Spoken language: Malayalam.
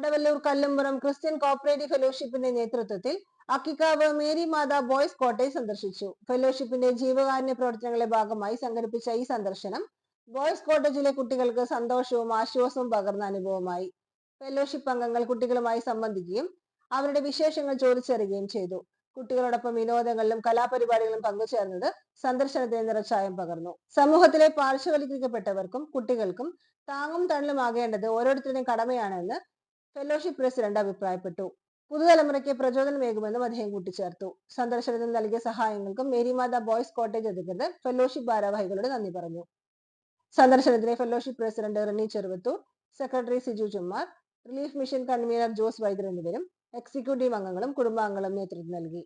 കടവല്ലൂർ കല്ലുംപുറം ക്രിസ്ത്യൻ കോപ്പറേറ്റീവ് ഫെലോഷിപ്പിന്റെ നേതൃത്വത്തിൽ Akkikkavu Mary Matha boys cottage സന്ദർശിച്ചു. ഫെലോഷിപ്പിന്റെ ജീവകാരുണ്യ പ്രവർത്തനങ്ങളുടെ ഭാഗമായി സംഘടിപ്പിച്ച ഈ സന്ദർശനം ബോയ്സ് കോട്ടേജിലെ കുട്ടികൾക്ക് സന്തോഷവും ആശ്വാസവും പകർന്ന അനുഭവമായി. ഫെലോഷിപ്പ് അംഗങ്ങൾ കുട്ടികളുമായി സംബന്ധിക്കുകയും അവരുടെ വിശേഷങ്ങൾ ചോദിച്ചറിയുകയും ചെയ്തു. കുട്ടികളോടൊപ്പം വിനോദങ്ങളിലും കലാപരിപാടികളിലും പങ്കുചേർന്നത് സന്ദർശനത്തിന് നിറച്ചായം പകർന്നു. സമൂഹത്തിലെ പാർശ്വവൽക്കരിക്കപ്പെട്ടവർക്കും കുട്ടികൾക്കും താങ്ങും തണലുമാകേണ്ടത് ഓരോരുത്തരുടെയും കടമയാണെന്ന് ഫെലോഷിപ്പ് പ്രസിഡന്റ് അഭിപ്രായപ്പെട്ടു. പുതുതലമുറയ്ക്ക് പ്രചോദനമേകുമെന്നും അദ്ദേഹം കൂട്ടിച്ചേർത്തു. സന്ദർശനത്തിന് നൽകിയ സഹായങ്ങൾക്കും മേരിമാത ബോയ്സ് കോട്ടേജ് അധികൃതർ ഫെലോഷിപ്പ് ഭാരവാഹികളോട് നന്ദി പറഞ്ഞു. സന്ദർശനത്തിന് fellowship president Rini Cheruvathur secretary Siju Chummar relief mission convener Jose Vaidyar എന്നിവരും എക്സിക്യൂട്ടീവ് അംഗങ്ങളും കുടുംബാംഗങ്ങളും നേതൃത്വം നൽകി.